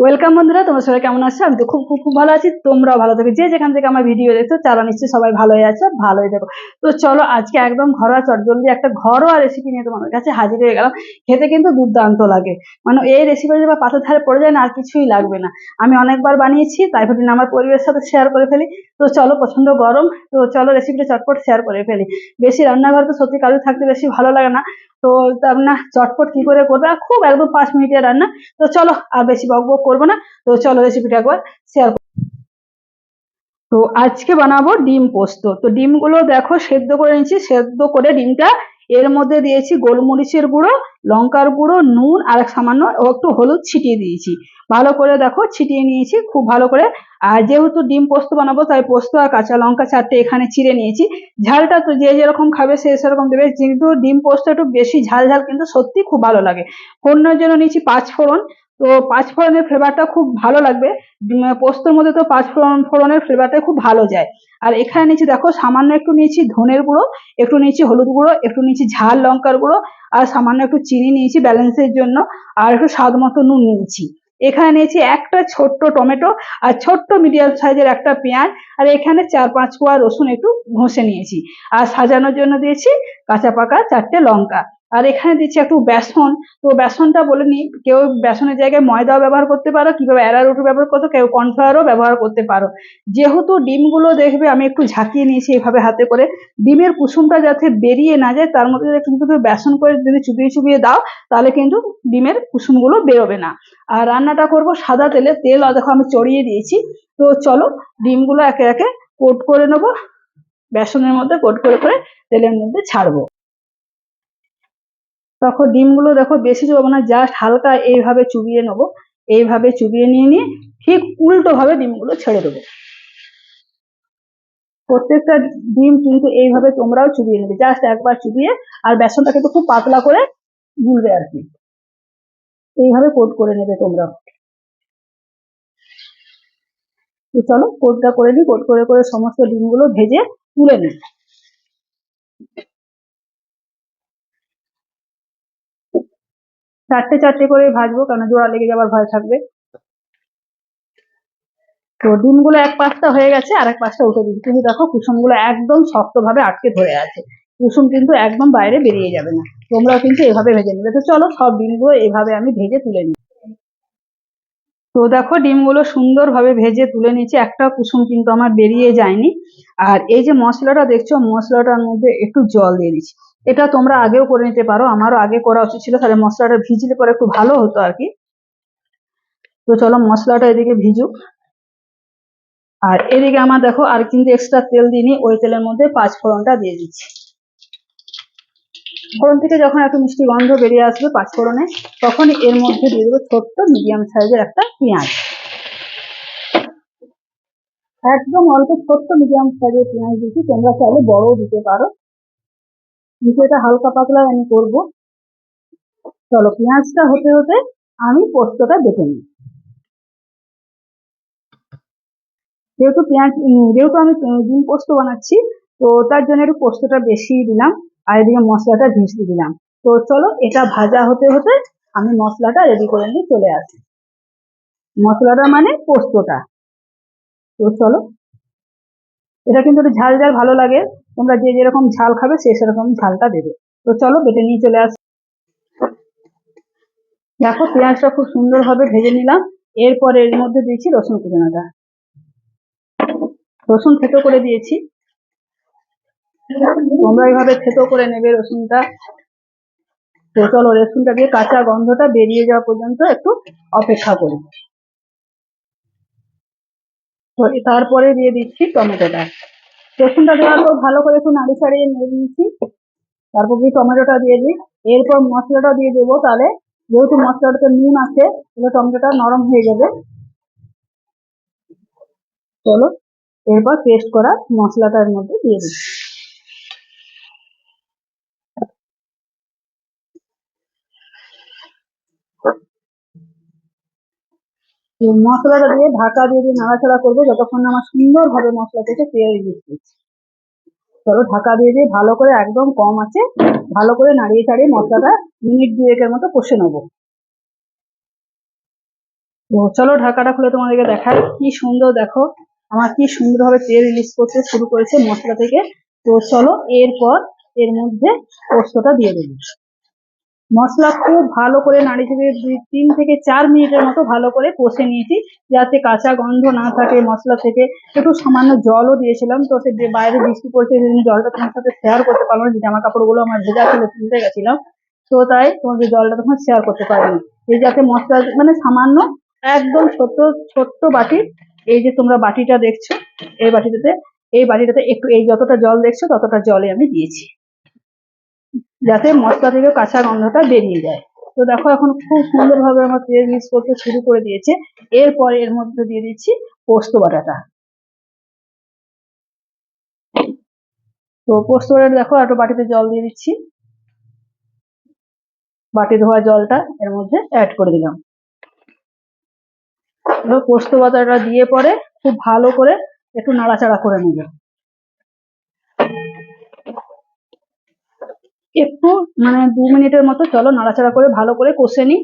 Welcome বন্ধুরা, তোমরা সবাই কেমন আছো? আমি তো খুব খুব খুব ভালো আছি। তোমরাও ভালো থাকো। যে যেখান থেকে আমার ভিডিও দেখছ তারা নিশ্চয়ই সবাই ভালোই আছে, ভালোই দেখো তো চলো, আজকে একদম ঘরোয়া চটজলদি একটা ঘরোয়া রেসিপি নিয়ে তোমাদের কাছে হাজির হয়ে গেলাম। খেতে কিন্তু দুর্দান্ত লাগে। মানে এই রেসিপি বা পাথর ধারে পড়ে যায় না, আর কিছুই লাগবে না। আমি অনেকবার বানিয়েছি, তাই ভাবি আমার পরিবারের সাথে শেয়ার করে ফেলি। তো চলো প্রচণ্ড গরম। তো চলো রেসিপিটা চটপট শেয়ার করে ফেলি। বেশি রান্নাঘর তো সত্যি কারোর থাকতে বেশি ভালো লাগে না। তো তার না, চটপট কি করে করবে? আর খুব একদম পাঁচ মিনিটের রান্না। তো চলো, আর বেশি বক বক করব না। তো চলো রেসিপিটা একবার শেয়ার তো আজকে বানাবো ডিম পোস্ত। তো ডিমগুলো দেখো, সেদ্ধ করে নিচ্ছি সেদ্ধ করে ডিমটা এর মধ্যে দিয়েছি গোলমরিচের গুঁড়ো, লঙ্কার গুঁড়ো, নুন আর সামান্য ও একটু হলুদ ছিটিয়ে দিয়েছি। ভালো করে দেখো ছিটিয়ে নিয়েছি, খুব ভালো করে। আর যেহেতু ডিম পোস্ত বানাবো, তাই পোস্ত আর কাঁচা লঙ্কা চারটে এখানে চিড়ে নিয়েছি। ঝালটা তো যে যেরকম খাবে সে সেরকম দেবে, কিন্তু ডিম পোস্ত একটু বেশি ঝাল ঝাল কিন্তু সত্যি খুব ভালো লাগে। ফোড়নের জন্য নিয়েছি পাঁচ ফোড়ন তো পাঁচ ফোড়নের ফ্লেভারটা খুব ভালো লাগবে। পোস্তর মধ্যে তো পাঁচ ফোড়ন, ফোড়নের ফ্লেভারটা খুব ভালো যায়। আর এখানে নিয়েছি দেখো, সামান্য একটু নিয়েছি ধনের গুঁড়ো, একটু নিয়েছি হলুদ গুঁড়ো, একটু নিয়েছি ঝাল লঙ্কার গুঁড়ো, আর সামান্য একটু চিনি নিয়েছি ব্যালেন্সের জন্য, আর একটু স্বাদ মতো নুন নিয়েছি। এখানে নিয়েছি একটা ছোট্ট টমেটো, আর ছোট্ট মিডিয়াম সাইজের একটা পেঁয়াজ, আর এখানে চার পাঁচ কোয়া রসুন একটু ঘষে নিয়েছি। আর সাজানোর জন্য দিয়েছি কাঁচা পাকা চারটে লঙ্কা। আর এখানে দিচ্ছি একটু বেসন। তো বেসনটা বলে নিই কেউ বেসনের জায়গায় ময়দাও ব্যবহার করতে পারো, কীভাবে অ্যারারুটও ব্যবহার করতে কেউ কর্নফ্লাওয়ারও ব্যবহার করতে পারো। যেহেতু ডিমগুলো দেখবে আমি একটু ঝাঁকিয়ে নিয়েছি এভাবে হাতে করে, ডিমের কুসুমটা যাতে বেরিয়ে না যায়, তার মধ্যে একটু বেসন করে যদি চুবিয়ে চুবিয়ে দাও, তাহলে কিন্তু ডিমের কুসুমগুলো বেরোবে না। আর রান্নাটা করব সাদা তেলে, তেল দেখো আমি চড়িয়ে দিয়েছি। তো চলো, ডিমগুলো একে একে কোট করে নেব, বেসনের মধ্যে কোট করে করে তেলের মধ্যে ছাড়বো। তখন ডিমগুলো দেখো বেশি চুবাবো না জাস্ট হালকা এইভাবে চুবিয়ে নেব। এইভাবে চুবিয়ে নিয়ে নিয়ে ঠিক উল্টো ভাবে ডিমগুলো ছেড়ে দেবো। প্রত্যেকটা ডিম কিন্তু এইভাবে তোমরাও চুবিয়ে নেবে জাস্ট একবার চুবিয়ে আর বেসনটা কিন্তু খুব পাতলা করে গুলবে আর কি। এইভাবে কোট করে নেবে তোমরা। তো চলো, কোটটা করে নিই, কোট করে করে সমস্ত ডিমগুলো ভেজে তুলে নিই। চারটে চারটে করে ভাজবো কারণ জোড়া লেগে যাবার ভয় থাকবে। তো ডিমগুলো এক পাশটা হয়ে গেছে আর এক পাশটা উঠে দিচ্ছি। কিন্তু দেখো কুসুমগুলো একদম শক্তভাবে আটকে ধরে আছে। কুসুম কিন্তু একদম বাইরে বেরিয়ে যাবে না। তোমরাও কিন্তু এভাবে ভেজে নেবে। তো চলো সব ডিমগুলো এভাবে আমি ভেজে তুলে নিই। তো দেখো ডিমগুলো সুন্দরভাবে ভেজে তুলে নিয়েছি। একটা কুসুম কিন্তু আমার বেরিয়ে যায়নি। আর এই যে মশলাটা দেখছ, মশলাটার মধ্যে একটু জল দিয়ে দিচ্ছি। এটা তোমরা আগেও করে নিতে পারো, আমারও আগে করা উচিত ছিল, তাহলে মশলাটা ভিজলে পরে একটু ভালো হতো আর কি। তো চলো মশলাটা এদিকে ভিজুক। আর এদিকে আমার দেখো, আর কিন্তু এক্সট্রা তেল দিইনি, ওই তেলের মধ্যে পাঁচ ফোড়নটা দিয়ে দিচ্ছি। ফোড়ন থেকে যখন একটু মিষ্টি গন্ধ বেরিয়ে আসবে পাঁচ ফোড়নে, তখন এর মধ্যে দিয়ে দেবো ছোট্ট মিডিয়াম সাইজের একটা পেঁয়াজ। একদম অল্প ছোট্ট মিডিয়াম সাইজের পেঁয়াজ দিচ্ছি, তোমরা চাইলে বড়ও দিতে পারো। এটা হালকা পাতলা আমি করব। চলো, পেঁয়াজটা হতে হতে আমি পোস্তটা বেটে নিই। যেহেতু পেঁয়াজ যেহেতু আমি ডিম পোস্ত বানাচ্ছি, তো তার জন্য একটু পোস্তটা বেশি দিলাম, আর এদিকে মশলাটা ভিজিয়ে দিলাম। তো চলো, এটা ভাজা হতে হতে আমি মশলাটা রেডি করে নিয়ে চলে আসি। মশলাটা মানে পোস্তটা। তো চলো, এটা কিন্তু একটু ঝাল ঝাল ভালো লাগে। তোমরা যে যেরকম ঝাল খাবে সে সেরকম ঝালটা দেবে। তো চলো বেটে নিয়ে চলে আস। দেখো পেঁয়াজটা খুব সুন্দরভাবে ভেজে নিলাম। এরপরে এর মধ্যে দিয়েছি রসুন কুচনাটা। রসুন থেতো করে দিয়েছি। তোমরা এইভাবে থেতো করে নেবে রসুনটা। তো চলো রসুনটা দিয়ে কাঁচা গন্ধটা বেরিয়ে যাওয়া পর্যন্ত একটু অপেক্ষা করি। তারপরে দিয়ে দিচ্ছি টমেটোটা। রসুনটা দেওয়ার পর ভালো করে একটু নাড়ি ছাড়িয়ে নিয়ে নিচ্ছি তারপর কি টমেটোটা দিয়ে দিই। এরপর মশলাটা দিয়ে দেবো তাহলে, যেহেতু মশলাটাতে নুন আছে, তাহলে টমেটোটা নরম হয়ে যাবে। চলো, এরপর পেস্ট করা মশলাটার মধ্যে দিয়ে দিচ্ছি। মশলাটা দিয়ে ঢাকা দিয়ে দিয়ে নাড়াচাড়া করব, যতক্ষণ আমার সুন্দরভাবে মশলা থেকে তেল দিচ্ছি চলো ঢাকা দিয়ে দিয়ে ভালো করে একদম কম আছে, ভালো করে নাড়িয়ে চাড়িয়ে মশলাটা মিনিট দুয়েকের মতো কষে নেব। তো চলো ঢাকাটা খুলে তোমাদেরকে দেখাই, কি সুন্দর দেখো, আমার কি সুন্দরভাবে তেল রিলিজ করতে শুরু করেছে মশলা থেকে। তো চলো এরপর এর মধ্যে পোস্তটা দিয়ে দেবো। মশলা খুব ভালো করে নাড়ি চেড়ে দুই, তিন থেকে চার মিনিটের মতো ভালো করে কষে নিয়েছি, যাতে কাঁচা গন্ধ না থাকে মশলা থেকে। একটু সামান্য জলও দিয়েছিলাম, তো সে বাইরে বৃষ্টি পড়ছে সেদিন জলটা তোমার সাথে শেয়ার করতে পারলাম না জামা কাপড়গুলো আমার ভেজা ছিল, তুলতে গেছিলাম। তো তাই তোমাদের জলটা তখন শেয়ার করতে পারিনি। এই যাতে মশলা মানে সামান্য একদম ছোট ছোট্ট বাটি, এই যে তোমরা বাটিটা দেখছ, এই বাটিটাতে এই বাটিটাতে একটু, এই যতটা জল দেখছ, ততটা জলে আমি দিয়েছি। যাতে মশলা থেকে কাঁচা গন্ধটা বেরিয়ে যায়। তো দেখো এখন খুব সুন্দরভাবে আমার তেল মিক্স করতে শুরু করে দিয়েছে। এরপর এর মধ্যে দিয়ে দিচ্ছি পোস্ত বাটাটা। তো পোস্ত বাটাটা দেখো, একটু বাটিতে জল দিয়ে দিচ্ছি। বাটি ধোয়া জলটা এর মধ্যে অ্যাড করে দিলাম। পোস্ত বাটাটা দিয়ে পরে খুব ভালো করে একটু নাড়াচাড়া করে নেবে। একটু মানে দু মিনিটের মতো চলো, নাড়াচাড়া করে, ভালো করে কষে নিই।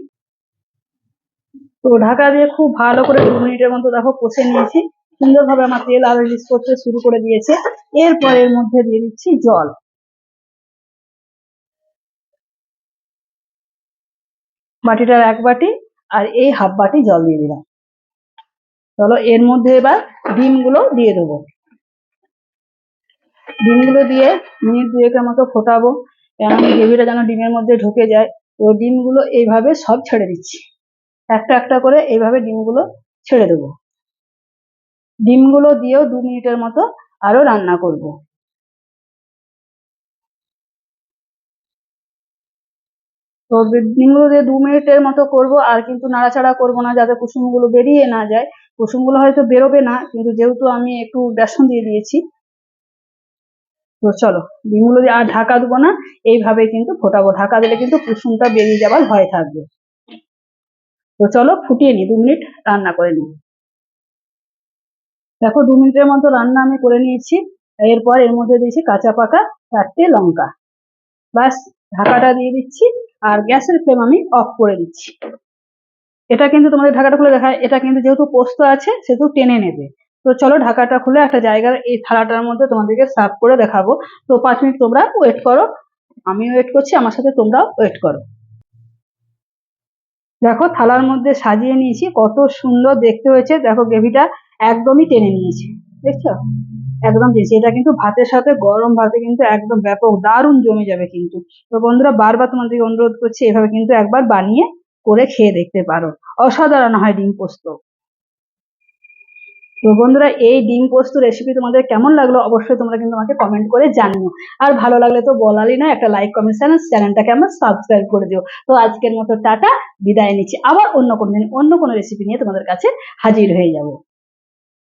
তো ঢাকা দিয়ে খুব ভালো করে দু মিনিটের মতো দেখো কষে নিয়েছি। সুন্দরভাবে আমার তেল আর রিলিজ করতে শুরু করে দিয়েছে। এরপর এর মধ্যে দিয়ে দিচ্ছি জল। বাটিটার এক বাটি আর এই হাফ বাটি জল দিয়ে দিলাম। চলো, এর মধ্যে এবার ডিমগুলো দিয়ে দেবো। ডিমগুলো দিয়ে মিনিট দুয়েকের মতো ফোটাবো। কেন গ্রেভিটা যেন ডিমের মধ্যে ঢুকে যায়, তো ডিমগুলো এইভাবে সব ছেড়ে দিচ্ছি। একটা একটা করে এইভাবে ডিমগুলো ছেড়ে দেবো। ডিমগুলো দিয়েও দু মিনিটের মতো আরও রান্না করব। তো ডিমগুলো দিয়ে দু মিনিটের মতো করব, আর কিন্তু নাড়াচাড়া করব না যাতে কুসুমগুলো বেরিয়ে না যায়। কুসুমগুলো হয়তো বেরোবে না, কিন্তু যেহেতু আমি একটু বেসন দিয়ে দিয়েছি তো চলো ডিমগুলো আর ঢাকা দেবো না, এইভাবে কিন্তু ফোটাবো। ঢাকা দিলে কিন্তু কুসুমটা বেরিয়ে যাবার ভয় থাকবে। তো চলো, ফুটিয়ে নি দু মিনিট রান্না করে নিই। দেখো, দু মিনিটের মতো রান্না আমি করে নিয়েছি। এরপর এর মধ্যে দিয়েছি কাঁচা পাকা চারটে লঙ্কা। ব্যাস, ঢাকাটা দিয়ে দিচ্ছি আর গ্যাসের ফ্লেম আমি অফ করে দিচ্ছি। এটা কিন্তু তোমাদের ঢাকাটা খুলে দেখায়। এটা কিন্তু যেহেতু পোস্ত আছে, সেহেতু টেনে নেবে। তো চলো ঢাকাটা খুলে একটা জায়গার এই থালাটার মধ্যে তোমাদেরকে সার্ভ করে দেখাবো। তো পাঁচ মিনিট তোমরা ওয়েট করো। আমি ওয়েট করছি, আমার সাথে তোমরাও ওয়েট করো। দেখো থালার মধ্যে সাজিয়ে নিয়েছি, কত সুন্দর দেখতে হয়েছে। দেখো গ্রেভিটা একদমই টেনে নিয়েছে, দেখছ? একদম দিয়েছি এটা কিন্তু ভাতের সাথে গরম ভাতে কিন্তু একদম ব্যাপক, দারুণ জমে যাবে কিন্তু। তো বন্ধুরা, বারবার তোমাদেরকে অনুরোধ করছি, এভাবে কিন্তু একবার বানিয়ে করে খেয়ে দেখতে পারো। অসাধারণ হয় ডিম পোস্ত। তো বন্ধুরা, এই ডিম পোস্ত রেসিপি তোমাদের কেমন লাগল অবশ্যই তোমরা কিন্তু আমাকে কমেন্ট করে জানিও। আর ভালো লাগলে তো বলালি না একটা লাইক কমেন্ট চ্যানেল চ্যানেলটাকে আমার সাবস্ক্রাইব করে দিও। তো আজকের মতো টাটা, বিদায় নিচ্ছি। আবার অন্য কোনো দিন অন্য কোনো রেসিপি নিয়ে তোমাদের কাছে হাজির হয়ে যাব।